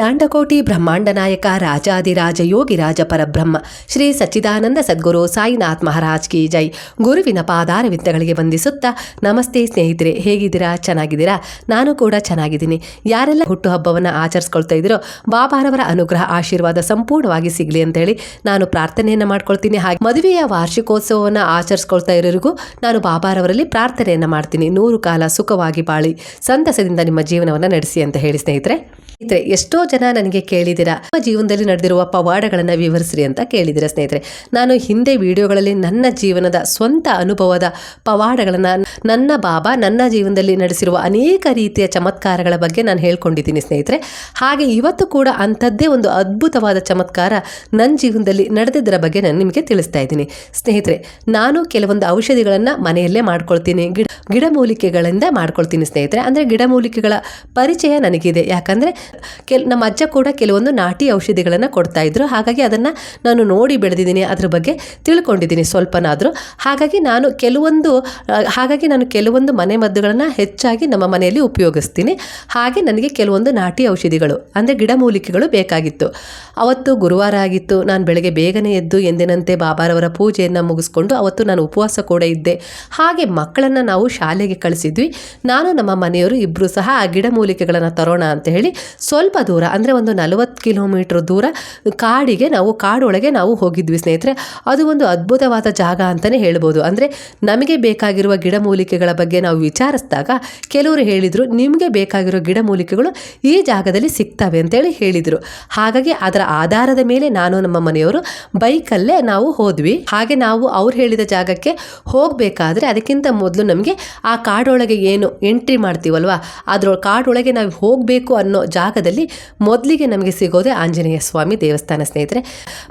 ಲಾಂಡಕೋಟಿ ಬ್ರಹ್ಮಾಂಡ ನಾಯಕ ರಾಜಾದಿರಾಜ ಯೋಗಿರಾಜ ಪರಬ್ರಹ್ಮ, ಶ್ರೀ ಸಚ್ಚಿದಾನಂದ ಸದ್ಗುರು ಸಾಯಿನಾಥ್ ಮಹಾರಾಜ್ ಕಿ ಜೈ. ಗುರುವಿನ ಪಾದಾರವಿಂದಗಳಿಗೆ ವಂದಿಸುತ್ತಾ, ನಮಸ್ತೆ ಸ್ನೇಹಿತರೆ, ಹೇಗಿದ್ದೀರಾ? ಚೆನ್ನಾಗಿದ್ದೀರಾ? ನಾನು ಕೂಡ ಚೆನ್ನಾಗಿದ್ದೀನಿ. ಯಾರೆಲ್ಲ ಹುಟ್ಟುಹಬ್ಬವನ್ನು ಆಚರಿಸ್ಕೊಳ್ತಾ ಇದ್ದೀರೋ, ಬಾಬಾರವರ ಅನುಗ್ರಹ ಆಶೀರ್ವಾದ ಸಂಪೂರ್ಣವಾಗಿ ಸಿಗಲಿ ಅಂತೇಳಿ ನಾನು ಪ್ರಾರ್ಥನೆಯನ್ನು ಮಾಡ್ಕೊಳ್ತೀನಿ. ಹಾಗೆ ಮದುವೆಯ ವಾರ್ಷಿಕೋತ್ಸವವನ್ನು ಆಚರಿಸ್ಕೊಳ್ತಾ ಇರೋರಿಗೂ ನಾನು ಬಾಬಾರವರಲ್ಲಿ ಪ್ರಾರ್ಥನೆಯನ್ನು ಮಾಡ್ತೀನಿ. ನೂರು ಕಾಲ ಸುಖವಾಗಿ ಬಾಳಿ, ಸಂತಸದಿಂದ ನಿಮ್ಮ ಜೀವನವನ್ನು ನಡೆಸಿ ಅಂತ ಹೇಳಿ ಸ್ನೇಹಿತರೆ. ಸ್ನೇಹಿತರೆ, ಎಷ್ಟೋ ಜನ ನನಗೆ ಕೇಳಿದ್ದೀರಾ? ನಿಮ್ಮ ಜೀವನದಲ್ಲಿ ನಡೆದಿರುವ ಪವಾಡಗಳನ್ನು ವಿವರಿಸ್ರಿ ಅಂತ ಕೇಳಿದ್ದೀರಾ ಸ್ನೇಹಿತರೆ. ನಾನು ಹಿಂದೆ ವಿಡಿಯೋಗಳಲ್ಲಿ ನನ್ನ ಜೀವನದ ಸ್ವಂತ ಅನುಭವದ ಪವಾಡಗಳನ್ನು, ನನ್ನ ಬಾಬಾ ನನ್ನ ಜೀವನದಲ್ಲಿ ನಡೆಸಿರುವ ಅನೇಕ ರೀತಿಯ ಚಮತ್ಕಾರಗಳ ಬಗ್ಗೆ ನಾನು ಹೇಳ್ಕೊಂಡಿದ್ದೀನಿ ಸ್ನೇಹಿತರೆ. ಹಾಗೆ ಇವತ್ತು ಕೂಡ ಅಂಥದ್ದೇ ಒಂದು ಅದ್ಭುತವಾದ ಚಮತ್ಕಾರ ನನ್ನ ಜೀವನದಲ್ಲಿ ನಡೆದಿದ್ದರ ಬಗ್ಗೆ ನಾನು ನಿಮಗೆ ತಿಳಿಸ್ತಾ ಇದ್ದೀನಿ. ಸ್ನೇಹಿತರೆ, ನಾನು ಕೆಲವೊಂದು ಔಷಧಿಗಳನ್ನು ಮನೆಯಲ್ಲೇ ಮಾಡ್ಕೊಳ್ತೀನಿ. ಗಿಡ, ಗಿಡಮೂಲಿಕೆಗಳಿಂದ ಮಾಡ್ಕೊಳ್ತೀನಿ ಸ್ನೇಹಿತರೆ. ಅಂದರೆ ಗಿಡಮೂಲಿಕೆಗಳ ಪರಿಚಯ ನನಗಿದೆ. ಯಾಕಂದರೆ ಕೆಲ್ ನಮ್ಮ ಅಜ್ಜ ಕೂಡ ಕೆಲವೊಂದು ನಾಟಿ ಔಷಧಿಗಳನ್ನು ಕೊಡ್ತಾ ಇದ್ರು. ಹಾಗಾಗಿ ಅದನ್ನು ನಾನು ನೋಡಿ ಬೆಳೆದಿದ್ದೀನಿ, ಅದ್ರ ಬಗ್ಗೆ ತಿಳ್ಕೊಂಡಿದ್ದೀನಿ ಸ್ವಲ್ಪನಾದರೂ. ಹಾಗಾಗಿ ನಾನು ಕೆಲವೊಂದು, ಹಾಗಾಗಿ ನಾನು ಕೆಲವೊಂದು ಮನೆ ಮದ್ದುಗಳನ್ನು ಹೆಚ್ಚಾಗಿ ನಮ್ಮ ಮನೆಯಲ್ಲಿ ಉಪಯೋಗಿಸ್ತೀನಿ. ಹಾಗೆ ನನಗೆ ಕೆಲವೊಂದು ನಾಟಿ ಔಷಧಿಗಳು, ಅಂದರೆ ಗಿಡಮೂಲಿಕೆಗಳು ಬೇಕಾಗಿತ್ತು. ಅವತ್ತು ಗುರುವಾರ ಆಗಿತ್ತು, ನಾನು ಬೆಳಗ್ಗೆ ಬೇಗನೆ ಎದ್ದು ಎಂದಿನಂತೆ ಬಾಬಾರವರ ಪೂಜೆಯನ್ನು ಮುಗಿಸ್ಕೊಂಡು ಅವತ್ತು ನಾನು ಉಪವಾಸ ಕೂಡ ಇದ್ದೆ. ಹಾಗೆ ಮಕ್ಕಳನ್ನು ನಾವು ಶಾಲೆಗೆ ಕಳಿಸಿದ್ವಿ. ನಾನು ನಮ್ಮ ಮನೆಯವರು ಇಬ್ಬರು ಸಹ ಆ ಗಿಡಮೂಲಿಕೆಗಳನ್ನು ತರೋಣ ಅಂತ ಹೇಳಿ ಸ್ವಲ್ಪ ಅಂದರೆ ಒಂದು ನಲವತ್ತು ಕಿಲೋಮೀಟ್ರ್ ದೂರ ಕಾಡಿಗೆ ನಾವು, ಕಾಡೊಳಗೆ ನಾವು ಹೋಗಿದ್ವಿ ಸ್ನೇಹಿತರೆ. ಅದು ಒಂದು ಅದ್ಭುತವಾದ ಜಾಗ ಅಂತಲೇ ಹೇಳ್ಬೋದು. ಅಂದರೆ ನಮಗೆ ಬೇಕಾಗಿರುವ ಗಿಡಮೂಲಿಕೆಗಳ ಬಗ್ಗೆ ನಾವು ವಿಚಾರಿಸಿದಾಗ ಕೆಲವರು ಹೇಳಿದರು, ನಿಮಗೆ ಬೇಕಾಗಿರೋ ಗಿಡಮೂಲಿಕೆಗಳು ಈ ಜಾಗದಲ್ಲಿ ಸಿಗ್ತವೆ ಅಂತೇಳಿ ಹೇಳಿದರು. ಹಾಗಾಗಿ ಅದರ ಆಧಾರದ ಮೇಲೆ ನಾನು ನಮ್ಮ ಮನೆಯವರು ಬೈಕಲ್ಲೇ ನಾವು ಹೋದ್ವಿ. ಹಾಗೆ ನಾವು ಅವ್ರು ಹೇಳಿದ ಜಾಗಕ್ಕೆ ಹೋಗಬೇಕಾದ್ರೆ ಅದಕ್ಕಿಂತ ಮೊದಲು ನಮಗೆ ಆ ಕಾಡೊಳಗೆ ಏನು ಎಂಟ್ರಿ ಮಾಡ್ತೀವಲ್ವಾ, ಅದ್ರ, ಕಾಡೊಳಗೆ ನಾವು ಹೋಗಬೇಕು ಅನ್ನೋ ಜಾಗದಲ್ಲಿ ಮೊದಲಿಗೆ ನಮಗೆ ಸಿಗೋದೇ ಆಂಜನೇಯ ಸ್ವಾಮಿ ದೇವಸ್ಥಾನ ಸ್ನೇಹಿತರೆ.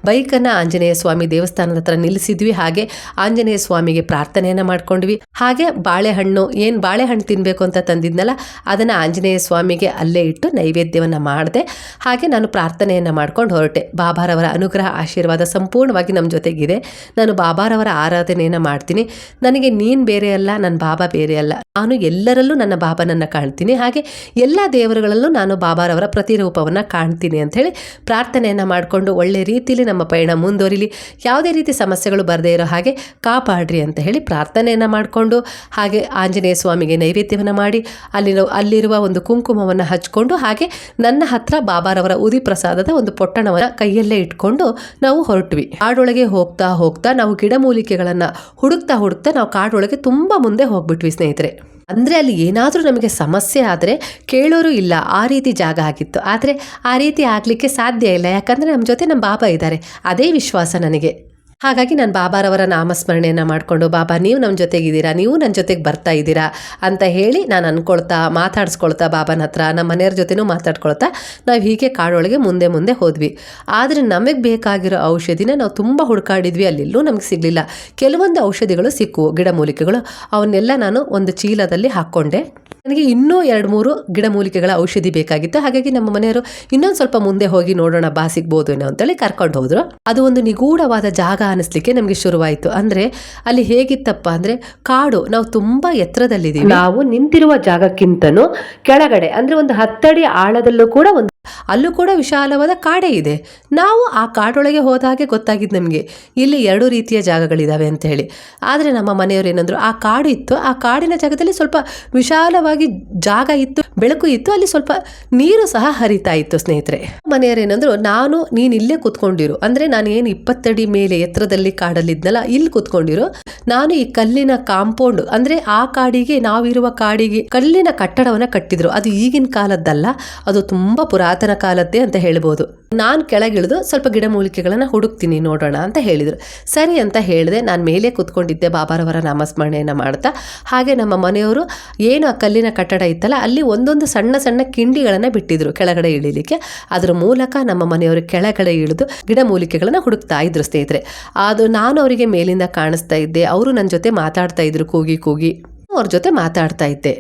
ಬೈಕನ್ನು ಆಂಜನೇಯ ಸ್ವಾಮಿ ದೇವಸ್ಥಾನದ ಹತ್ರ ನಿಲ್ಲಿಸಿದ್ವಿ. ಹಾಗೆ ಆಂಜನೇಯ ಸ್ವಾಮಿಗೆ ಪ್ರಾರ್ಥನೆಯನ್ನು ಮಾಡ್ಕೊಂಡ್ವಿ. ಹಾಗೆ ಬಾಳೆಹಣ್ಣು, ಏನು ಬಾಳೆಹಣ್ಣು ತಿನ್ನಬೇಕು ಅಂತ ತಂದಿದ್ನಲ್ಲ, ಅದನ್ನು ಆಂಜನೇಯ ಸ್ವಾಮಿಗೆ ಅಲ್ಲೇ ಇಟ್ಟು ನೈವೇದ್ಯವನ್ನು ಮಾಡಿದೆ. ಹಾಗೆ ನಾನು ಪ್ರಾರ್ಥನೆಯನ್ನು ಮಾಡ್ಕೊಂಡು ಹೊರಟೆ. ಬಾಬಾರವರ ಅನುಗ್ರಹ, ಆಶೀರ್ವಾದ ಸಂಪೂರ್ಣವಾಗಿ ನಮ್ಮ ಜೊತೆಗಿದೆ. ನಾನು ಬಾಬಾರವರ ಆರಾಧನೆಯನ್ನು ಮಾಡ್ತೀನಿ. ನನಗೆ ನೀನು ಬೇರೆ ಅಲ್ಲ ನನ್ನ ಬಾಬಾ ಬೇರೆ ಅಲ್ಲ. ನಾನು ಎಲ್ಲರಲ್ಲೂ ನನ್ನ ಬಾಬನನ್ನು ಕಾಣ್ತೀನಿ. ಹಾಗೆ ಎಲ್ಲ ದೇವರುಗಳಲ್ಲೂ ನಾನು ಬಾಬಾರವರ ಪ್ರತಿರೂಪವನ್ನು ಕಾಣ್ತೀನಿ ಅಂಥೇಳಿ ಪ್ರಾರ್ಥನೆಯನ್ನು ಮಾಡಿಕೊಂಡು ಒಳ್ಳೆ ರೀತಿಯಲ್ಲಿ ನಮ್ಮ ಪಯಣ ಮುಂದುವರಿಲಿ. ಯಾವುದೇ ರೀತಿ ಸಮಸ್ಯೆಗಳು ಬರದೇ ಇರೋ ಹಾಗೆ ಕಾಪಾಡ್ರಿ ಅಂತ ಹೇಳಿ ಪ್ರಾರ್ಥನೆಯನ್ನು ಮಾಡಿಕೊಂಡು ಹಾಗೆ ಆಂಜನೇಯ ಸ್ವಾಮಿಗೆ ನೈವೇದ್ಯವನ್ನು ಮಾಡಿ ಅಲ್ಲಿರೋ, ಅಲ್ಲಿರುವ ಒಂದು ಕುಂಕುಮವನ್ನು ಹಚ್ಕೊಂಡು ಹಾಗೆ ನನ್ನ ಹತ್ರ ಬಾಬಾರವರ ಉದಿ ಪ್ರಸಾದದ ಒಂದು ಪೊಟ್ಟಣವನ್ನು ಕೈಯಲ್ಲೇ ಇಟ್ಕೊಂಡು ನಾವು ಹೊರಟ್ವಿ. ಕಾಡೊಳಗೆ ಹೋಗ್ತಾ ಹೋಗ್ತಾ ನಾವು ಗಿಡಮೂಲಿಕೆಗಳನ್ನು ಹುಡುಕ್ತಾ ಹುಡುಕ್ತಾ ನಾವು ಕಾಡೊಳಗೆ ತುಂಬ ಮುಂದೆ ಹೋಗ್ಬಿಟ್ವಿ ಸ್ನೇಹಿತರೆ. ಅಂದರೆ ಅಲ್ಲಿ ಏನಾದರೂ ನಮಗೆ ಸಮಸ್ಯೆ ಆದರೆ ಕೇಳೋರು ಇಲ್ಲ. ಆ ರೀತಿ ಜಾಗ ಆಗಿತ್ತು. ಆದರೆ ಆ ರೀತಿ ಆಗಲಿಕ್ಕೆ ಸಾಧ್ಯ ಇಲ್ಲ. ಯಾಕಂದರೆ ನಮ್ಮ ಜೊತೆ ನಮ್ಮ ಬಾಬಾ ಇದ್ದಾರೆ. ಅದೇ ವಿಶ್ವಾಸ ನನಗೆ. ಹಾಗಾಗಿ ನಾನು ಬಾಬಾರವರ ನಾಮಸ್ಮರಣೆಯನ್ನು ಮಾಡಿಕೊಂಡು, ಬಾಬಾ, ನೀವು ನಮ್ಮ ಜೊತೆಗಿದ್ದೀರಾ? ನೀವು ನನ್ನ ಜೊತೆಗೆ ಬರ್ತಾ ಇದ್ದೀರಾ? ಅಂತ ಹೇಳಿ ನಾನು ಅಂದ್ಕೊಳ್ತಾ ಮಾತಾಡಿಸ್ಕೊಳ್ತಾ ಬಾಬಾನ ಹತ್ರ ನಮ್ಮ ಮನೆಯವ್ರ ಜೊತೆನೂ ಮಾತಾಡ್ಕೊಳ್ತಾ ನಾವು ಹೀಗೆ ಕಾಡೊಳಗೆ ಮುಂದೆ ಮುಂದೆ ಹೋದ್ವಿ. ಆದರೆ ನಮಗೆ ಬೇಕಾಗಿರೋ ಔಷಧಿನ ನಾವು ತುಂಬ ಹುಡುಕಾಡಿದ್ವಿ. ಅಲ್ಲೆಲ್ಲೂ ನಮಗೆ ಸಿಗಲಿಲ್ಲ. ಕೆಲವೊಂದು ಔಷಧಿಗಳು ಸಿಕ್ಕವು ಗಿಡಮೂಲಿಕೆಗಳು. ಅವನ್ನೆಲ್ಲ ನಾನು ಒಂದು ಚೀಲದಲ್ಲಿ ಹಾಕ್ಕೊಂಡೆ. ನನಗೆ ಇನ್ನೂ ಎರಡು ಮೂರು ಗಿಡಮೂಲಿಕೆಗಳ ಔಷಧಿ ಬೇಕಾಗಿತ್ತು. ಹಾಗಾಗಿ ನಮ್ಮ ಮನೆಯವರು ಇನ್ನೊಂದು ಸ್ವಲ್ಪ ಮುಂದೆ ಹೋಗಿ ನೋಡೋಣ, ಬಾ ಸಿಗ್ಬೋದು ಏನೋ ಅಂತೇಳಿ ಕರ್ಕೊಂಡು ಹೋದ್ರು. ಅದು ಒಂದು ನಿಗೂಢವಾದ ಜಾಗ ಅನಿಸ್ಲಿಕ್ಕೆ ನಮಗೆ ಶುರುವಾಯಿತು. ಅಂದ್ರೆ ಅಲ್ಲಿ ಹೇಗಿತ್ತಪ್ಪ ಅಂದ್ರೆ ಕಾಡು, ನಾವು ತುಂಬಾ ಎತ್ತರದಲ್ಲಿದ್ದೀವಿ. ನಾವು ನಿಂತಿರುವ ಜಾಗಕ್ಕಿಂತನೂ ಕೆಳಗಡೆ, ಅಂದ್ರೆ ಒಂದು ಹತ್ತಡಿ ಆಳದಲ್ಲೂ ಕೂಡ ಒಂದು ಅಲ್ಲೂ ಕೂಡ ವಿಶಾಲವಾದ ಕಾಡೇ ಇದೆ. ನಾವು ಆ ಕಾಡೊಳಗೆ ಹೋದ ಹಾಗೆ ಗೊತ್ತಾಗಿದ್ದು ನಮಗೆ. ಇಲ್ಲಿ ಎರಡು ರೀತಿಯ ಜಾಗಗಳಿದ್ದಾವೆ ಅಂತ ಹೇಳಿ. ಆದರೆ ನಮ್ಮ ಮನೆಯವರು ಏನಂದರು, ಆ ಕಾಡು ಇತ್ತು. ಆ ಕಾಡಿನ ಜಾಗದಲ್ಲಿ ಸ್ವಲ್ಪ ವಿಶಾಲವಾಗಿ ಜಾಗ ಇತ್ತು, ಬೆಳಕು ಇತ್ತು. ಅಲ್ಲಿ ಸ್ವಲ್ಪ ನೀರು ಸಹ ಹರಿತಾ ಇತ್ತು ಸ್ನೇಹಿತರೆ. ಮನೆಯವರು ಏನಂದ್ರು, ನಾನು, ನೀನು ಇಲ್ಲೇ ಕುತ್ಕೊಂಡಿರು. ಅಂದರೆ ನಾನು ಏನು ಇಪ್ಪತ್ತಡಿ ಮೇಲೆ ಎತ್ತರದಲ್ಲಿ ಕಾಡಲ್ಲಿದ್ನಲ್ಲ, ಇಲ್ಲಿ ಕುತ್ಕೊಂಡಿರು. ನಾನು ಈ ಕಲ್ಲಿನ ಕಾಂಪೌಂಡ್, ಅಂದ್ರೆ ಆ ಕಾಡಿಗೆ, ನಾವಿರುವ ಕಾಡಿಗೆ ಕಲ್ಲಿನ ಕಟ್ಟಡವನ್ನ ಕಟ್ಟಿದ್ರು. ಅದು ಈಗಿನ ಕಾಲದ್ದಲ್ಲ, ಅದು ತುಂಬಾ ಪುರಾತನ ಕಾಲದ್ದೇ ಅಂತ ಹೇಳ್ಬೋದು. ನಾನು ಕೆಳಗಿಳಿದು ಸ್ವಲ್ಪ ಗಿಡಮೂಲಿಕೆಗಳನ್ನ ಹುಡುಕ್ತೀನಿ ನೋಡೋಣ ಅಂತ ಹೇಳಿದ್ರು. ಸರಿ ಅಂತ ಹೇಳಿದೆ. ನಾನು ಮೇಲೆ ಕುತ್ಕೊಂಡಿದ್ದೆ ಬಾಬಾರವರ ನಾಮಸ್ಮರಣೆಯನ್ನು ಮಾಡ್ತಾ. ಹಾಗೆ ನಮ್ಮ ಮನೆಯವರು ಏನು ಆ ಕಲ್ಲಿನ ಕಟ್ಟಡ ಇತ್ತಲ್ಲ, ಅಲ್ಲಿ ಒಂದೊಂದು ಸಣ್ಣ ಸಣ್ಣ ಕಿಂಡಿಗಳನ್ನು ಬಿಟ್ಟಿದ್ರು ಕೆಳಗಡೆ ಇಳಿಲಿಕ್ಕೆ. ಅದ್ರ ಮೂಲಕ ನಮ್ಮ ಮನೆಯವರು ಕೆಳಗಡೆ ಇಳಿದು ಗಿಡಮೂಲಿಕೆಗಳನ್ನು ಹುಡುಕ್ತಾ ಇದ್ರು ಸ್ನೇಹಿತರೆ. ಅದು ನಾನು ಅವರಿಗೆ ಮೇಲಿಂದ ಕಾಣಿಸ್ತಾ ಇದ್ದೆ. ಅವರು ನನ್ನ ಜೊತೆ ಮಾತಾಡ್ತಾ ಇದ್ರು ಕೂಗಿ ಕೂಗಿ ಅವ್ರ ಜೊತೆ ಮಾತಾಡ್ತಾ ಇದ್ದೆ.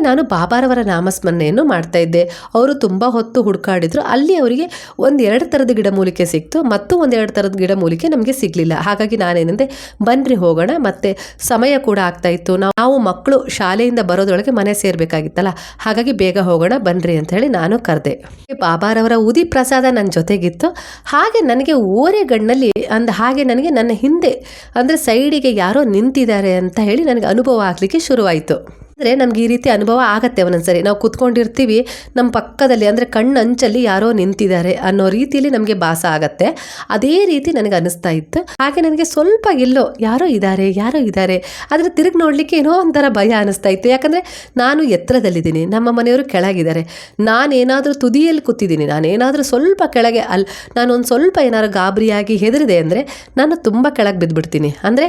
ನಾನು ಬಾಬಾರವರ ನಾಮಸ್ಮರಣೆಯನ್ನು ಮಾಡ್ತಾ ಇದ್ದೆ. ಅವರು ತುಂಬ ಹೊತ್ತು ಹುಡುಕಾಡಿದ್ರು. ಅಲ್ಲಿ ಅವರಿಗೆ ಒಂದು ಎರಡು ಥರದ ಗಿಡಮೂಲಿಕೆ ಸಿಕ್ತು. ಮತ್ತು ಒಂದೆರಡು ಥರದ ಗಿಡಮೂಲಿಕೆ ನಮಗೆ ಸಿಗಲಿಲ್ಲ. ಹಾಗಾಗಿ ನಾನೇನಂದೆ ಬನ್ನಿರಿ ಹೋಗೋಣ. ಮತ್ತು ಸಮಯ ಕೂಡ ಆಗ್ತಾ ಇತ್ತು. ನಾವು ಮಕ್ಕಳು ಶಾಲೆಯಿಂದ ಬರೋದ್ರೊಳಗೆ ಮನೆ ಸೇರಬೇಕಾಗಿತ್ತಲ್ಲ. ಹಾಗಾಗಿ ಬೇಗ ಹೋಗೋಣ ಬನ್ನಿರಿ ಅಂತ ಹೇಳಿ ನಾನು ಕರೆದೆ. ಬಾಬಾರವರ ಉದಿ ಪ್ರಸಾದ ನನ್ನ ಜೊತೆಗಿತ್ತು. ಹಾಗೆ ನನಗೆ ಓರೆಗಣ್ಣಲ್ಲಿ ಅಂದ ಹಾಗೆ ನನಗೆ ನನ್ನ ಹಿಂದೆ ಅಂದರೆ ಸೈಡಿಗೆ ಯಾರೋ ನಿಂತಿದ್ದಾರೆ ಅಂತ ಹೇಳಿ ನನಗೆ ಅನುಭವ ಆಗಲಿಕ್ಕೆ ಶುರುವಾಯಿತು. ಅಂದರೆ ನಮ್ಗೆ ಈ ರೀತಿ ಅನುಭವ ಆಗತ್ತೆ ಒಂದೊಂದ್ಸರಿ. ನಾವು ಕೂತ್ಕೊಂಡಿರ್ತೀವಿ ನಮ್ಮ ಪಕ್ಕದಲ್ಲಿ ಅಂದರೆ ಕಣ್ಣು ಅಂಚಲ್ಲಿ ಯಾರೋ ನಿಂತಿದ್ದಾರೆ ಅನ್ನೋ ರೀತಿಯಲ್ಲಿ ನಮಗೆ ಭಾಸ ಆಗತ್ತೆ. ಅದೇ ರೀತಿ ನನಗೆ ಅನಿಸ್ತಾ ಇತ್ತು. ಹಾಗೆ ನನಗೆ ಸ್ವಲ್ಪ ಎಲ್ಲೋ ಯಾರೋ ಇದ್ದಾರೆ ಯಾರೋ ಇದ್ದಾರೆ, ಆದರೆ ತಿರುಗಿ ನೋಡಲಿಕ್ಕೆ ಏನೋ ಒಂಥರ ಭಯ ಅನಿಸ್ತಾ ಇತ್ತು. ಯಾಕಂದರೆ ನಾನು ಎತ್ತರದಲ್ಲಿದ್ದೀನಿ, ನಮ್ಮ ಮನೆಯವರು ಕೆಳಗಿದ್ದಾರೆ. ನಾನೇನಾದರೂ ತುದಿಯಲ್ಲಿ ಕೂತಿದ್ದೀನಿ, ನಾನೇನಾದರೂ ಸ್ವಲ್ಪ ಕೆಳಗೆ ಅಲ್ಲಿ ನಾನು ಒಂದು ಸ್ವಲ್ಪ ಏನಾದರೂ ಗಾಬರಿಯಾಗಿ ಹೆದರಿದೆ ಅಂದರೆ ನಾನು ತುಂಬ ಕೆಳಗೆ ಬಿದ್ದುಬಿಡ್ತೀನಿ ಅಂದರೆ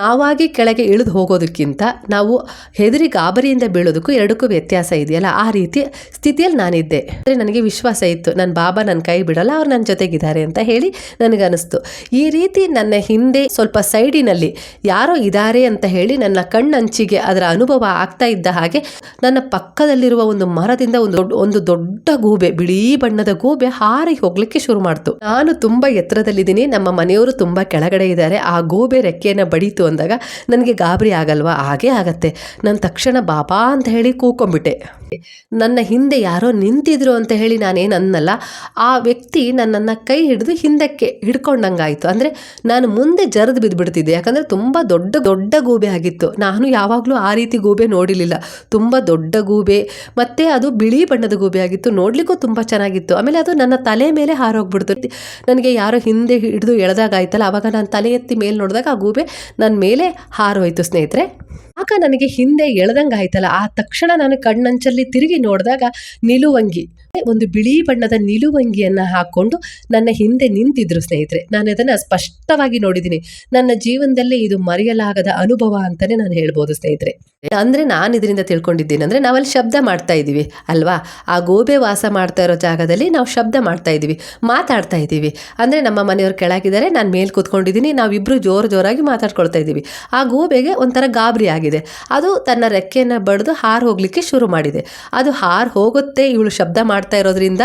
ನಾವಾಗಿ ಕೆಳಗೆ ಇಳಿದು ಹೋಗೋದಕ್ಕಿಂತ ನಾವು ಹೆದರಿ ಗಾಬರಿಯಿಂದ ಬೀಳೋದಕ್ಕೂ ಎರಡಕ್ಕೂ ವ್ಯತ್ಯಾಸ ಇದೆಯಲ್ಲ, ಆ ರೀತಿ ಸ್ಥಿತಿಯಲ್ಲಿ ನಾನಿದ್ದೆ. ಅಂದರೆ ನನಗೆ ವಿಶ್ವಾಸ ಇತ್ತು, ನನ್ನ ಬಾಬಾ ನನ್ನ ಕೈ ಬಿಡಲ್ಲ, ಅವ್ರು ನನ್ನ ಜೊತೆಗಿದ್ದಾರೆ ಅಂತ ಹೇಳಿ ನನಗನ್ನಿಸ್ತು. ಈ ರೀತಿ ನನ್ನ ಹಿಂದೆ ಸ್ವಲ್ಪ ಸೈಡಿನಲ್ಲಿ ಯಾರೋ ಇದ್ದಾರೆ ಅಂತ ಹೇಳಿ ನನ್ನ ಕಣ್ಣಂಚಿಗೆ ಅದರ ಅನುಭವ ಆಗ್ತಾ ಇದ್ದ ಹಾಗೆ ನನ್ನ ಪಕ್ಕದಲ್ಲಿರುವ ಒಂದು ಮರದಿಂದ ಒಂದು ದೊಡ್ಡ ಒಂದು ದೊಡ್ಡ ಗೂಬೆ, ಬಿಳಿ ಬಣ್ಣದ ಗೂಬೆ ಹಾರಿ ಹೋಗ್ಲಿಕ್ಕೆ ಶುರು ಮಾಡ್ತು. ನಾನು ತುಂಬ ಎತ್ತರದಲ್ಲಿದ್ದೀನಿ, ನಮ್ಮ ಮನೆಯವರು ತುಂಬ ಕೆಳಗಡೆ ಇದ್ದಾರೆ, ಆ ಗೂಬೆ ರೆಕ್ಕೆಯನ್ನು ಬಡೀತು ಅಂದಾಗ ನನಗೆ ಗಾಬರಿ ಆಗಲ್ವಾ? ಹಾಗೇ ಆಗತ್ತೆ. ನಾನು ತಕ್ಷಣ ಬಾಬಾ ಅಂತ ಹೇಳಿ ಕೂಕೊಂಬಿಟ್ಟೆ ನನ್ನ ಹಿಂದೆ ಯಾರೋ ನಿಂತಿದ್ರು ಅಂತ ಹೇಳಿ ನಾನೇನು ಅನ್ನಲ್ಲ. ಆ ವ್ಯಕ್ತಿ ನನ್ನನ್ನು ಕೈ ಹಿಡಿದು ಹಿಂದಕ್ಕೆ ಹಿಡ್ಕೊಂಡಂಗಾಯಿತು. ಅಂದರೆ ನಾನು ಮುಂದೆ ಜರದು ಬಿದ್ದುಬಿಡ್ತಿದ್ದೆ ಯಾಕಂದರೆ ತುಂಬ ದೊಡ್ಡ ದೊಡ್ಡ ಗೂಬೆ ಆಗಿತ್ತು. ನಾನು ಯಾವಾಗಲೂ ಆ ರೀತಿ ಗೂಬೆ ನೋಡಿರಲಿಲ್ಲ. ತುಂಬ ದೊಡ್ಡ ಗೂಬೆ. ಮತ್ತು ಅದು ಬಿಳಿ ಬಣ್ಣದ ಗೂಬೆ ಆಗಿತ್ತು. ನೋಡಲಿಕ್ಕೂ ತುಂಬ ಚೆನ್ನಾಗಿತ್ತು. ಆಮೇಲೆ ಅದು ನನ್ನ ತಲೆ ಮೇಲೆ ಹಾರೋಗ್ಬಿಡ್ತು. ನನಗೆ ಯಾರೋ ಹಿಂದೆ ಹಿಡಿದು ಎಳೆದಾಗ ಆಯ್ತಲ್ಲ ಆವಾಗ ನಾನು ತಲೆ ಎತ್ತಿ ಮೇಲೆ ನೋಡಿದಾಗ ಆ ಗೂಬೆ ನನ್ನ ಮೇಲೆ ಹಾರೋಯ್ತು ಸ್ನೇಹಿತರೆ. ಆಗ ನನಗೆ ಹಿಂದೆ ಎಳೆದಂಗೆ ಆಯ್ತಲ್ಲ ಆ ತಕ್ಷಣ ನಾನು ಕಣ್ಣಂಚಲ್ಲಿ ತಿರುಗಿ ನೋಡಿದಾಗ ನಿಲುವಂಗಿ, ಒಂದು ಬಿಳಿ ಬಣ್ಣದ ನಿಲುವಂಗಿಯನ್ನು ಹಾಕ್ಕೊಂಡು ನನ್ನ ಹಿಂದೆ ನಿಂತಿದ್ರು ಸ್ನೇಹಿತರೆ. ನಾನು ಅದನ್ನು ಸ್ಪಷ್ಟವಾಗಿ ನೋಡಿದ್ದೀನಿ. ನನ್ನ ಜೀವನದಲ್ಲಿ ಇದು ಮರೆಯಲಾಗದ ಅನುಭವ ಅಂತಲೇ ನಾನು ಹೇಳ್ಬೋದು ಸ್ನೇಹಿತರೆ. ಅಂದರೆ ನಾನು ಇದರಿಂದ ತಿಳ್ಕೊಂಡಿದ್ದೀನಿ. ಅಂದರೆ ನಾವಲ್ಲಿ ಶಬ್ದ ಮಾಡ್ತಾ ಇದ್ದೀವಿ, ಅಲ್ವಾ? ಆ ಗೋಬೆ ವಾಸ ಮಾಡ್ತಾ ಇರೋ ಜಾಗದಲ್ಲಿ ನಾವು ಶಬ್ದ ಮಾಡ್ತಾ ಇದ್ದೀವಿ, ಮಾತಾಡ್ತಾ ಇದ್ದೀವಿ. ಅಂದರೆ ನಮ್ಮ ಮನೆಯವ್ರು ಕೆಳಗಿದ್ದಾರೆ, ನಾನು ಮೇಲೆ ಕೂತ್ಕೊಂಡಿದ್ದೀನಿ ನಾವಿಬ್ಬರು ಜೋರು ಜೋರಾಗಿ ಮಾತಾಡ್ಕೊಳ್ತಾ ಇದ್ದೀವಿ. ಆ ಗೋಬೆಗೆ ಒಂಥರ ಗಾಬರಿ ಆಗಿದೆ. ಅದು ತನ್ನ ರೆಕ್ಕೆಯನ್ನು ಬಡಿದು ಹಾರು ಹೋಗಲಿಕ್ಕೆ ಶುರು ಮಾಡಿದೆ. ಅದು ಹಾರು ಹೋಗುತ್ತೆ, ಇವಳು ಶಬ್ದ ಮಾಡ್ತಾ ಇರೋದ್ರಿಂದ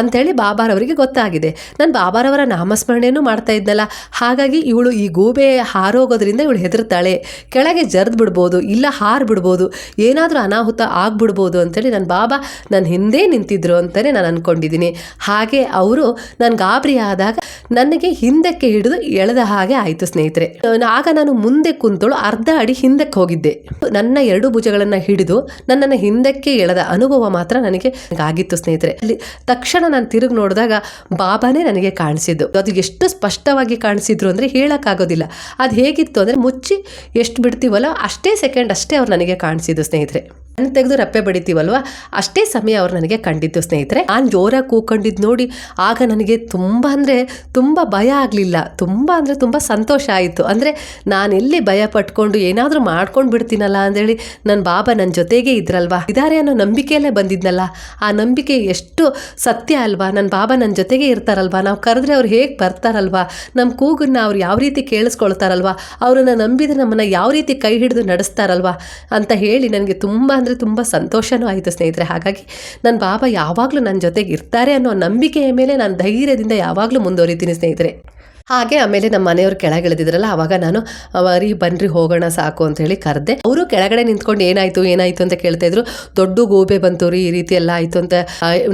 ಅಂಥೇಳಿ ಬಾಬಾರವರಿಗೆ ಗೊತ್ತಾಗಿದೆ. ನಾನು ಬಾಬಾರವರ ನಾಮಸ್ಮರಣೆಯನ್ನು ಮಾಡ್ತಾ ಇದ್ನಲ್ಲ, ಹಾಗಾಗಿ ಇವಳು ಈ ಗೂಬೆ ಹಾರೋಗೋದ್ರಿಂದ ಇವಳು ಹೆದರ್ತಾಳೆ. ಕೆಳಗೆ ಜರ್ದು ಬಿಡ್ಬೋದು, ಇಲ್ಲ ಹಾರು ಬಿಡ್ಬೋದು, ಏನಾದರೂ ಅನಾಹುತ ಆಗ್ಬಿಡ್ಬೋದು ಅಂತೇಳಿ ನನ್ನ ಬಾಬಾ ನನ್ನ ಹಿಂದೆ ನಿಂತಿದ್ರು ಅಂತಲೇ ನಾನು ಅಂದ್ಕೊಂಡಿದ್ದೀನಿ ಹಾಗೆ ಅವರು ನಾನು ಗಾಬರಿ ಆದಾಗ ನನಗೆ ಹಿಂದಕ್ಕೆ ಹಿಡಿದು ಎಳೆದ ಹಾಗೆ ಆಯಿತು ಸ್ನೇಹಿತರೆ. ಆಗ ನಾನು ಮುಂದೆ ಕುಂತಳು ಅರ್ಧ ಅಡಿ ಹಿಂದಕ್ಕೆ ಹೋಗಿದ್ದೆ. ನನ್ನ ಎರಡು ಭುಜಗಳನ್ನು ಹಿಡಿದು ನನ್ನನ್ನು ಹಿಂದಕ್ಕೆ ಎಳೆದ ಅನುಭವ ಮಾತ್ರ ನನಗೆ ಆಗಿತ್ತು ಸ್ನೇಹಿತರೆ. ಅಲ್ಲಿ ತಕ್ಷಣ ನಾನು ತಿರುಗಿ ನೋಡಿದಾಗ ಬಾಬಾನೇ ನನಗೆ ಕಾಣಿಸಿದ್ದು. ಅದು ಎಷ್ಟು ಸ್ಪಷ್ಟವಾಗಿ ಕಾಣಿಸಿದ್ರು ಅಂದರೆ ಹೇಳೋಕ್ಕಾಗೋದಿಲ್ಲ. ಅದು ಹೇಗಿತ್ತು ಅಂದರೆ ಮುಚ್ಚಿ ಎಷ್ಟು ಬಿಡ್ತೀವಲ್ಲ ಅಷ್ಟೇ ಸೆಕೆಂಡ್ ಅಷ್ಟೇ ಅವ್ರು ನನಗೆ ಕಾಣಿಸಿದ್ದು ಸ್ನೇಹಿತರೆ. ಕಣ್ಣು ತೆಗೆದು ರಪ್ಪೆ ಬಡಿತೀವಲ್ವ? ಅಷ್ಟೇ ಸಮಯ ಅವ್ರು ನನಗೆ ಕಂಡಿದ್ದು, ಸ್ನೇಹಿತರೆ. ನಾನು ಜೋರಾಗಿ ಕೂಕೊಂಡಿದ್ದು ನೋಡಿ ಆಗ ನನಗೆ ತುಂಬ ಅಂದರೆ ತುಂಬ ಭಯ ಆಗಲಿಲ್ಲ. ತುಂಬ ಅಂದರೆ ತುಂಬ ಸಂತೋಷ ಆಯಿತು. ಅಂದರೆ ನಾನೆಲ್ಲಿ ಭಯ ಪಟ್ಕೊಂಡು ಏನಾದರೂ ಮಾಡ್ಕೊಂಡು ಬಿಡ್ತೀನಲ್ಲ ಅಂದೇಳಿ ನನ್ನ ಬಾಬಾ ನನ್ನ ಜೊತೆಗೆ ಇದ್ರಲ್ವ? ಇದಾರೆ ಅನ್ನೋ ನಂಬಿಕೆಯಲ್ಲೇ ಬಂದಿದ್ನಲ್ಲ. ಆ ನಂಬಿಕೆ ಎಷ್ಟು ಸತ್ಯ ಅಲ್ವಾ? ನನ್ನ ಬಾಬಾ ನನ್ನ ಜೊತೆಗೆ ಇರ್ತಾರಲ್ವಾ? ನಾವು ಕರೆದ್ರೆ ಅವ್ರು ಹೇಗೆ ಬರ್ತಾರಲ್ವಾ? ನಮ್ಮ ಕೂಗನ್ನ ಅವ್ರು ಯಾವ ರೀತಿ ಕೇಳಿಸ್ಕೊಳ್ತಾರಲ್ವಾ? ಅವರನ್ನು ನಂಬಿದ್ರೆ ನಮ್ಮನ್ನು ಯಾವ ರೀತಿ ಕೈ ಹಿಡಿದು ನಡೆಸ್ತಾರಲ್ವಾ? ಅಂತ ಹೇಳಿ ನನಗೆ ತುಂಬ ಅಂದರೆ ತುಂಬ ಸಂತೋಷನೂ ಆಯಿತು ಸ್ನೇಹಿತರೆ. ಹಾಗಾಗಿ ನನ್ನ ಬಾಬಾ ಯಾವಾಗಲೂ ನನ್ನ ಜೊತೆಗೆ ಇರ್ತಾರೆ ಅನ್ನೋ ನಂಬಿಕೆಯ ಮೇಲೆ ನಾನು ಧೈರ್ಯದಿಂದ ಯಾವಾಗಲೂ ಮುಂದುವರಿತೀನಿ ಸ್ನೇಹಿತರೆ. ಹಾಗೆ ಆಮೇಲೆ ನಮ್ಮ ಮನೆಯವ್ರು ಕೆಳಗಿಳಿದಿದ್ರಲ್ಲ, ಅವಾಗ ನಾನು ಅವರಿ ಬನ್ರಿ, ಹೋಗೋಣ ಸಾಕು ಅಂತ ಹೇಳಿ ಕರೆದೆ. ಅವರು ಕೆಳಗಡೆ ನಿಂತ್ಕೊಂಡು, ಏನಾಯ್ತು ಏನಾಯ್ತು ಅಂತ ಕೇಳ್ತಾ ಇದ್ರು. ದೊಡ್ಡ ಗೋಬೆ ಬಂತು ರೀ, ಈ ರೀತಿ ಎಲ್ಲ ಆಯಿತು ಅಂತ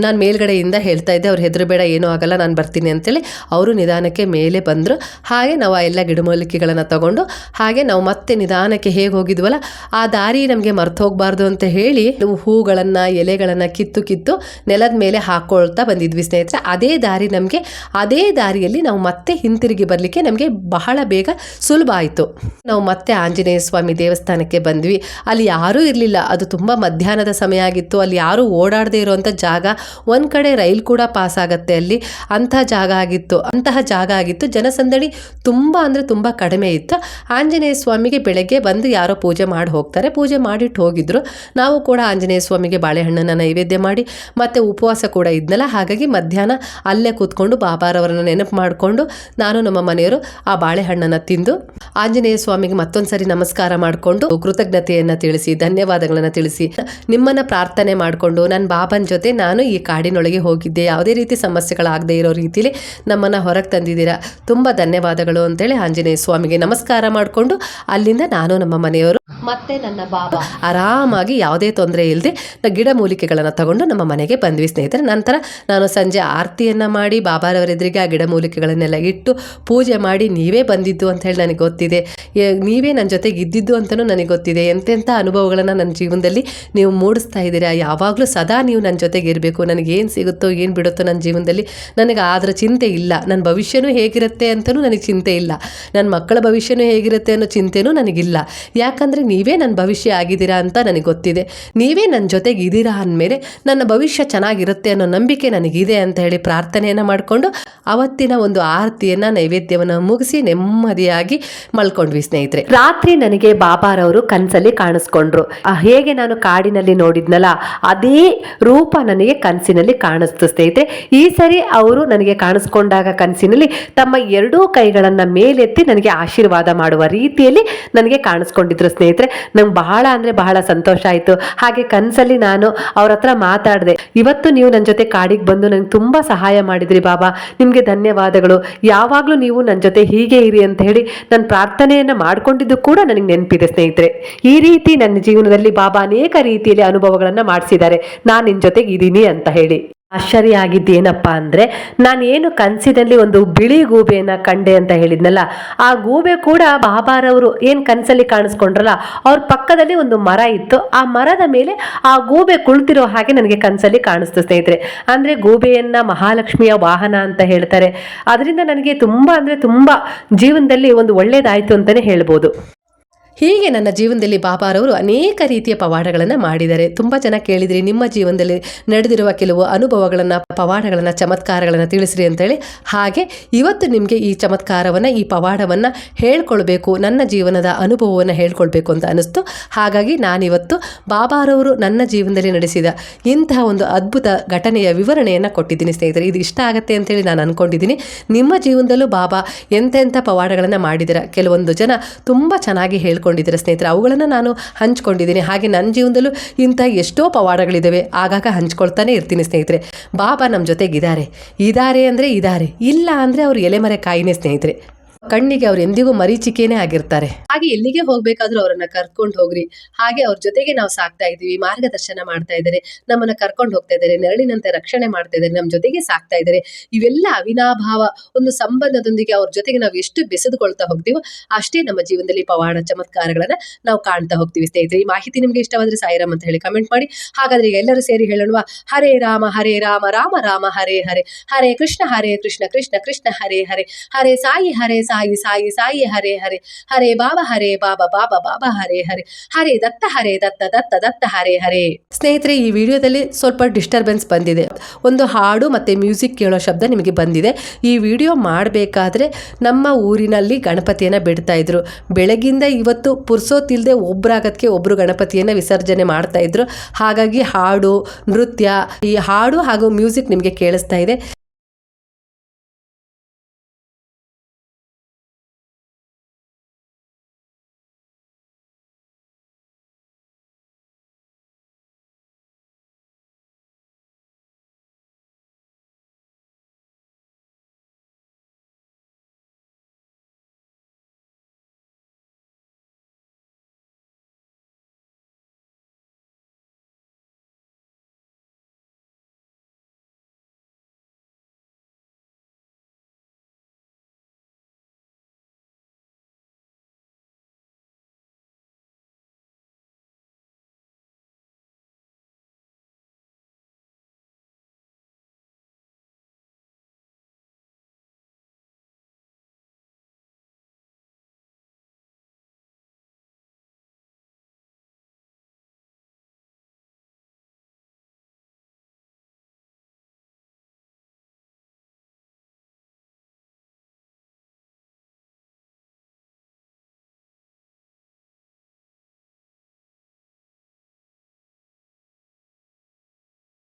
ನಾನು ಮೇಲ್ಗಡೆಯಿಂದ ಹೇಳ್ತಾ ಇದ್ದೆ. ಅವ್ರು ಹೆದರಬೇಡ ಏನೂ ಆಗಲ್ಲ, ನಾನು ಬರ್ತೀನಿ ಅಂತೇಳಿ ಅವರು ನಿಧಾನಕ್ಕೆ ಮೇಲೆ ಬಂದರು. ಹಾಗೆ ನಾವು ಆ ಎಲ್ಲ ಗಿಡಮೂಲಿಕೆಗಳನ್ನು ತಗೊಂಡು, ಹಾಗೆ ನಾವು ಮತ್ತೆ ನಿಧಾನಕ್ಕೆ ಹೇಗೆ ಹೋಗಿದ್ವಲ್ಲ, ಆ ದಾರಿ ನಮಗೆ ಮರ್ತು ಹೋಗಬಾರ್ದು ಅಂತ ಹೇಳಿ ನಾವು ಹೂಗಳನ್ನು, ಎಲೆಗಳನ್ನು ಕಿತ್ತು ಕಿತ್ತು ನೆಲದ ಮೇಲೆ ಹಾಕ್ಕೊಳ್ತಾ ಬಂದಿದ್ವಿ ಸ್ನೇಹಿತರೆ. ಅದೇ ದಾರಿ ನಮಗೆ, ಅದೇ ದಾರಿಯಲ್ಲಿ ನಾವು ಮತ್ತೆ ಹಿಂತಿರುಗಿ ಬರಲಿಕ್ಕೆ ನಮಗೆ ಬಹಳ ಬೇಗ ಸುಲಭ ಆಯಿತು. ನಾವು ಮತ್ತೆ ಆಂಜನೇಯ ಸ್ವಾಮಿ ದೇವಸ್ಥಾನಕ್ಕೆ ಬಂದ್ವಿ. ಅಲ್ಲಿ ಯಾರೂ ಇರಲಿಲ್ಲ. ಅದು ತುಂಬ ಮಧ್ಯಾಹ್ನದ ಸಮಯ ಆಗಿತ್ತು. ಅಲ್ಲಿ ಯಾರೂ ಓಡಾಡದೇ ಇರುವಂಥ ಜಾಗ, ಒಂದು ಕಡೆ ರೈಲ್ ಕೂಡ ಪಾಸ್ ಆಗುತ್ತೆ ಅಲ್ಲಿ. ಅಂತಹ ಜಾಗ ಆಗಿತ್ತು. ಅಂತಹ ಜಾಗ ಆಗಿತ್ತು. ಜನಸಂದಣಿ ತುಂಬ ಅಂದರೆ ತುಂಬ ಕಡಿಮೆ ಇತ್ತು. ಆಂಜನೇಯ ಸ್ವಾಮಿಗೆ ಬೆಳಗ್ಗೆ ಬಂದು ಯಾರೋ ಪೂಜೆ ಮಾಡಿ ಹೋಗ್ತಾರೆ. ಪೂಜೆ ಮಾಡಿಟ್ಟು ಹೋಗಿದ್ರು. ನಾವು ಕೂಡ ಆಂಜನೇಯ ಸ್ವಾಮಿಗೆ ಬಾಳೆಹಣ್ಣನ್ನು ನೈವೇದ್ಯ ಮಾಡಿ, ಮತ್ತು ಉಪವಾಸ ಕೂಡ ಇದ್ನಲ್ಲ. ಹಾಗಾಗಿ ಮಧ್ಯಾಹ್ನ ಅಲ್ಲೇ ಕೂತ್ಕೊಂಡು ಬಾಬಾರವರನ್ನು ನೆನಪು ಮಾಡಿಕೊಂಡು ನಾನು ನಾನು ನಮ್ಮ ಮನೆಯವರು ಆ ಬಾಳೆಹಣ್ಣನ್ನು ತಿಂದು ಆಂಜನೇಯ ಸ್ವಾಮಿಗೆ ಮತ್ತೊಂದ್ಸರಿ ನಮಸ್ಕಾರ ಮಾಡಿಕೊಂಡು ಕೃತಜ್ಞತೆಯನ್ನು ತಿಳಿಸಿ, ಧನ್ಯವಾದಗಳನ್ನು ತಿಳಿಸಿ, ನಿಮ್ಮನ್ನ ಪ್ರಾರ್ಥನೆ ಮಾಡಿಕೊಂಡು ನನ್ನ ಬಾಬನ ಜೊತೆ ನಾನು ಈ ಕಾಡಿನೊಳಗೆ ಹೋಗಿದ್ದೆ. ಯಾವುದೇ ರೀತಿ ಸಮಸ್ಯೆಗಳಾಗದೇ ಇರೋ ರೀತಿಯಲ್ಲಿ ನಮ್ಮನ್ನು ಹೊರಗೆ ತಂದಿದ್ದೀರಾ. ತುಂಬ ಧನ್ಯವಾದಗಳು ಅಂತೇಳಿ ಆಂಜನೇಯ ಸ್ವಾಮಿಗೆ ನಮಸ್ಕಾರ ಮಾಡಿಕೊಂಡು ಅಲ್ಲಿಂದ ನಾನು ನಮ್ಮ ಮನೆಯವರು ಮತ್ತೆ ನನ್ನ ಬಾಬಾ. ಆರಾಮಾಗಿ ಯಾವುದೇ ತೊಂದರೆ ಇಲ್ಲದೆ ಗಿಡ ಮೂಲಿಕೆಗಳನ್ನು ತಗೊಂಡು ನಮ್ಮ ಮನೆಗೆ ಬಂದ್ವಿ ಸ್ನೇಹಿತರೆ. ನಂತರ ನಾನು ಸಂಜೆ ಆರತಿಯನ್ನು ಮಾಡಿ ಬಾಬಾರವರ ಎದುರಿಗೆ ಆ ಗಿಡ ಮೂಲಿಕೆಗಳನ್ನೆಲ್ಲ ಇಟ್ಟು ಪೂಜೆ ಮಾಡಿ ನೀವೇ ಬಂದಿದ್ದು ಅಂತ ಹೇಳಿ ನನಗೆ ಗೊತ್ತಿದೆ. ನೀವೇ ನನ್ನ ಜೊತೆಗೆ ಇದ್ದಿದ್ದು ಅಂತಲೂ ನನಗೆ ಗೊತ್ತಿದೆ. ಎಂತೆಂಥ ಅನುಭವಗಳನ್ನು ನನ್ನ ಜೀವನದಲ್ಲಿ ನೀವು ಮೂಡಿಸ್ತಾ ಇದ್ದೀರಾ? ಯಾವಾಗಲೂ ಸದಾ ನೀವು ನನ್ನ ಜೊತೆಗೆ ಇರಬೇಕು. ನನಗೆ ಏನು ಸಿಗುತ್ತೋ, ಏನು ಬಿಡುತ್ತೋ ನನ್ನ ಜೀವನದಲ್ಲಿ ನನಗೆ ಅದರ ಚಿಂತೆ ಇಲ್ಲ. ನನ್ನ ಭವಿಷ್ಯನೂ ಹೇಗಿರುತ್ತೆ ಅಂತಲೂ ನನಗೆ ಚಿಂತೆ ಇಲ್ಲ. ನನ್ನ ಮಕ್ಕಳ ಭವಿಷ್ಯನೂ ಹೇಗಿರುತ್ತೆ ಅನ್ನೋ ಚಿಂತೆನೂ ನನಗಿಲ್ಲ. ಯಾಕಂದರೆ ನೀವೇ ನನ್ನ ಭವಿಷ್ಯ ಆಗಿದ್ದೀರಾ ಅಂತ ನನಗೆ ಗೊತ್ತಿದೆ. ನೀವೇ ನನ್ನ ಜೊತೆಗೆ ಇದ್ದೀರಾ ಅಂದಮೇಲೆ ನನ್ನ ಭವಿಷ್ಯ ಚೆನ್ನಾಗಿರುತ್ತೆ ಅನ್ನೋ ನಂಬಿಕೆ ನನಗಿದೆ ಅಂತ ಹೇಳಿ ಪ್ರಾರ್ಥನೆಯನ್ನು ಮಾಡಿಕೊಂಡು ಅವತ್ತಿನ ಒಂದು ಆರತಿಯನ್ನು ನೈವೇದ್ಯವನ್ನು ಮುಗಿಸಿ ನೆಮ್ಮದಿಯಾಗಿ ಮಲ್ಕೊಂಡ್ವಿ ಸ್ನೇಹಿತರೆ. ರಾತ್ರಿ ನನಗೆ ಬಾಬಾರವರು ಕನಸಲ್ಲಿ ಕಾಣಿಸ್ಕೊಂಡ್ರು. ಹೇಗೆ ನಾನು ಕಾಡಿನಲ್ಲಿ ನೋಡಿದ್ನಲ್ಲ, ಅದೇ ರೂಪ ನನಗೆ ಕನಸಿನಲ್ಲಿ ಕಾಣಿಸ್ತು ಸ್ನೇಹಿತರೆ. ಈ ಸರಿ ಅವರು ನನಗೆ ಕಾಣಿಸ್ಕೊಂಡಾಗ ಕನಸಿನಲ್ಲಿ ತಮ್ಮ ಎರಡೂ ಕೈಗಳನ್ನ ಮೇಲೆತ್ತಿ ನನಗೆ ಆಶೀರ್ವಾದ ಮಾಡುವ ರೀತಿಯಲ್ಲಿ ನನಗೆ ಕಾಣಿಸ್ಕೊಂಡಿದ್ರು ಸ್ನೇಹಿತರೆ. ನಂಗೆ ಬಹಳ ಅಂದ್ರೆ ಬಹಳ ಸಂತೋಷ ಆಯಿತು. ಹಾಗೆ ಕನಸಲ್ಲಿ ನಾನು ಅವ್ರ ಹತ್ರ ಮಾತಾಡಿದೆ. ಇವತ್ತು ನೀವು ನನ್ನ ಜೊತೆ ಕಾಡಿಗೆ ಬಂದು ನನಗೆ ತುಂಬಾ ಸಹಾಯ ಮಾಡಿದ್ರಿ ಬಾಬಾ. ನಿಮಗೆ ಧನ್ಯವಾದಗಳು. ಯಾವಾಗಲೂ ನೀವು ನನ್ನ ಜೊತೆ ಹೀಗೆ ಇರಿ ಅಂತ ಹೇಳಿ ನಾನು ಪ್ರಾರ್ಥನೆಯನ್ನು ಮಾಡ್ಕೊಂಡಿದ್ದು ಕೂಡ ನನಗೆ ನೆನಪಿದೆ, ಸ್ನೇಹಿತರೆ. ಈ ರೀತಿ ನನ್ನ ಜೀವನದಲ್ಲಿ ಬಾಬಾ ಅನೇಕ ರೀತಿಯಲ್ಲಿ ಅನುಭವಗಳನ್ನ ಮಾಡಿಸಿದ್ದಾರೆ. ನಾನು ನಿನ್ನ ಜೊತೆಗೆ ಇದ್ದೀನಿ ಅಂತ ಹೇಳಿ. ಆಶ್ಚರ್ಯ ಆಗಿದ್ದು ಏನಪ್ಪ ಅಂದ್ರೆ ನಾನು ಏನು ಕನಸಿನಲ್ಲಿ ಒಂದು ಬಿಳಿ ಗೂಬೆಯನ್ನ ಕಂಡೆ ಅಂತ ಹೇಳಿದ್ನಲ್ಲ, ಆ ಗೂಬೆ ಕೂಡ ಬಾಬಾರವರು ಏನು ಕನಸಲ್ಲಿ ಕಾಣಿಸ್ಕೊಂಡ್ರಲ್ಲ, ಅವ್ರ ಪಕ್ಕದಲ್ಲಿ ಒಂದು ಮರ ಇತ್ತು, ಆ ಮರದ ಮೇಲೆ ಆ ಗೂಬೆ ಕುಳಿತಿರೋ ಹಾಗೆ ನನಗೆ ಕನಸಲ್ಲಿ ಕಾಣಿಸ್ತು ಸ್ನೇಹಿತರೆ. ಅಂದ್ರೆ ಗೂಬೆಯನ್ನು ಮಹಾಲಕ್ಷ್ಮಿಯ ವಾಹನ ಅಂತ ಹೇಳ್ತಾರೆ. ಅದರಿಂದ ನನಗೆ ತುಂಬಾ ಅಂದ್ರೆ ತುಂಬಾ ಜೀವನದಲ್ಲಿ ಒಂದು ಒಳ್ಳೇದಾಯ್ತು ಅಂತಾನೆ ಹೇಳ್ಬೋದು. ಹೀಗೆ ನನ್ನ ಜೀವನದಲ್ಲಿ ಬಾಬಾರವರು ಅನೇಕ ರೀತಿಯ ಪವಾಡಗಳನ್ನು ಮಾಡಿದ್ದಾರೆ. ತುಂಬ ಜನ ಕೇಳಿದ್ರಿ, ನಿಮ್ಮ ಜೀವನದಲ್ಲಿ ನಡೆದಿರುವ ಕೆಲವು ಅನುಭವಗಳನ್ನು, ಪವಾಡಗಳನ್ನು, ಚಮತ್ಕಾರಗಳನ್ನು ತಿಳಿಸ್ರಿ ಅಂತೇಳಿ. ಹಾಗೆ ಇವತ್ತು ನಿಮಗೆ ಈ ಚಮತ್ಕಾರವನ್ನು, ಈ ಪವಾಡವನ್ನು ಹೇಳ್ಕೊಳ್ಬೇಕು, ನನ್ನ ಜೀವನದ ಅನುಭವವನ್ನು ಹೇಳ್ಕೊಳ್ಬೇಕು ಅಂತ ಅನಿಸ್ತು ಹಾಗಾಗಿ ನಾನಿವತ್ತು ಬಾಬಾರವರು ನನ್ನ ಜೀವನದಲ್ಲಿ ನಡೆಸಿದ ಇಂತಹ ಒಂದು ಅದ್ಭುತ ಘಟನೆಯ ವಿವರಣೆಯನ್ನು ಕೊಟ್ಟಿದ್ದೀನಿ ಸ್ನೇಹಿತರೆ. ಇದು ಇಷ್ಟ ಆಗುತ್ತೆ ಅಂತೇಳಿ ನಾನು ಅಂದ್ಕೊಂಡಿದ್ದೀನಿ ನಿಮ್ಮ ಜೀವನದಲ್ಲೂ ಬಾಬಾ ಎಂತೆಂಥ ಪವಾಡಗಳನ್ನು ಮಾಡಿದಿರ. ಕೆಲವೊಂದು ಜನ ತುಂಬ ಚೆನ್ನಾಗಿ ಹೇಳ್ಕೊಂಡಿದ್ದೀರ ಸ್ನೇಹಿತರೆ, ಅವುಗಳನ್ನು ನಾನು ಹಂಚ್ಕೊಂಡಿದ್ದೀನಿ. ಹಾಗೆ ನನ್ನ ಜೀವನದಲ್ಲೂ ಇಂಥ ಎಷ್ಟೋ ಪವಾಡಗಳಿದ್ದಾವೆ ಆಗಾಗ ಹಂಚ್ಕೊಳ್ತಾನೆ ಇರ್ತೀನಿ ಸ್ನೇಹಿತರೆ. ಬಾಬಾ ನಮ್ಮ ಜೊತೆಗಿದ್ದಾರೆ. ಇದ್ದಾರೆ ಅಂದರೆ ಇದ್ದಾರೆ ಇಲ್ಲ ಅಂದರೆ ಅವರು ಎಲೆಮರೆ ಕಾಯಿನೇ ಸ್ನೇಹಿತರೆ. ಕಣ್ಣಿಗೆ ಅವ್ರು ಎಂದಿಗೂ ಮರೀಚಿಕೆನೇ ಆಗಿರ್ತಾರೆ. ಹಾಗೆ ಎಲ್ಲಿಗೆ ಹೋಗ್ಬೇಕಾದ್ರೂ ಅವರನ್ನ ಕರ್ಕೊಂಡು ಹೋಗ್ರಿ. ಹಾಗೆ ಅವ್ರ ಜೊತೆಗೆ ನಾವು ಸಾಕ್ತಾ ಇದೀವಿ ಮಾರ್ಗದರ್ಶನ ಮಾಡ್ತಾ ಇದ್ದಾರೆ, ನಮ್ಮನ್ನ ಕರ್ಕೊಂಡು ಹೋಗ್ತಾ ಇದ್ದಾರೆ, ನೆರಳಿನಂತೆ ರಕ್ಷಣೆ ಮಾಡ್ತಾ ಇದ್ದಾರೆ ನಮ್ಮ ಜೊತೆಗೆ ಸಾಕ್ತಾ ಇದ್ದಾರೆ. ಇವೆಲ್ಲ ಅವಿನಾಭಾವ, ಒಂದು ಸಂಬಂಧದೊಂದಿಗೆ ಅವ್ರ ಜೊತೆಗೆ ನಾವು ಎಷ್ಟು ಬೆಸೆದುಕೊಳ್ತಾ ಹೋಗ್ತೀವೋ ಅಷ್ಟೇ ನಮ್ಮ ಜೀವನದಲ್ಲಿ ಪವಾಡ ಚಮತ್ಕಾರಗಳನ್ನ ನಾವು ಕಾಣ್ತಾ ಹೋಗ್ತೀವಿ ಸ್ನೇಹಿತರೆ. ಈ ಮಾಹಿತಿ ನಿಮ್ಗೆ ಇಷ್ಟವಾದ್ರೆ ಸಾಯಿರಾಮ್ ಅಂತ ಹೇಳಿ ಕಮೆಂಟ್ ಮಾಡಿ. ಹಾಗಾದ್ರೆ ಎಲ್ಲರೂ ಸೇರಿ ಹೇಳೋಣ ಹರೇ ರಾಮ ಹರೇ ರಾಮ ರಾಮ ರಾಮ, ಹರೇ ಹರೇ. ಹರೇ ಕೃಷ್ಣ ಹರೇ ಕೃಷ್ಣ ಕೃಷ್ಣ ಕೃಷ್ಣ, ಹರೇ ಹರೇ. ಹರೇ ಸಾಯಿ ಹರೇ ಸಾಯಿ. ಸಾಯಿ ಸಾಯಿ ಸಾಯಿ, ಹರೇ ಹರೇ. ಹರೇ ಬಾಬಾ ಹರೇ ಬಾಬಾ ಬಾಬಾ ಬಾಬಾ, ಹರೇ ಹರೇ. ಹರೇ ದತ್ತ ಹರೇ ದತ್ತ ದತ್ತ ದತ್ತ, ಹರೇ ಹರೇ. ಸ್ನೇಹಿತರೆ, ಈ ವಿಡಿಯೋದಲ್ಲಿ ಸ್ವಲ್ಪ ಡಿಸ್ಟರ್ಬೆನ್ಸ್ ಬಂದಿದೆ. ಒಂದು ಹಾಡು ಮತ್ತೆ ಮ್ಯೂಸಿಕ್ ಕೇಳೋ ಶಬ್ದ ನಿಮಗೆ ಬಂದಿದೆ. ಈ ವಿಡಿಯೋ ಮಾಡಬೇಕಾದ್ರೆ ನಮ್ಮ ಊರಿನಲ್ಲಿ ಗಣಪತಿಯನ್ನು ಬಿಡ್ತಾ ಇದ್ರು. ಬೆಳಗಿಂದ ಇವತ್ತು ಪುರ್ಸೋತಿಲ್ದೆ ಒಬ್ರಾಗತ್ಗೆ ಒಬ್ಬರು ಗಣಪತಿಯನ್ನು ವಿಸರ್ಜನೆ ಮಾಡ್ತಾ ಇದ್ರು. ಹಾಗಾಗಿ ಹಾಡು, ನೃತ್ಯ, ಈ ಹಾಡು ಹಾಗೂ ಮ್ಯೂಸಿಕ್ ನಿಮಗೆ ಕೇಳಿಸ್ತಾ ಇದೆ.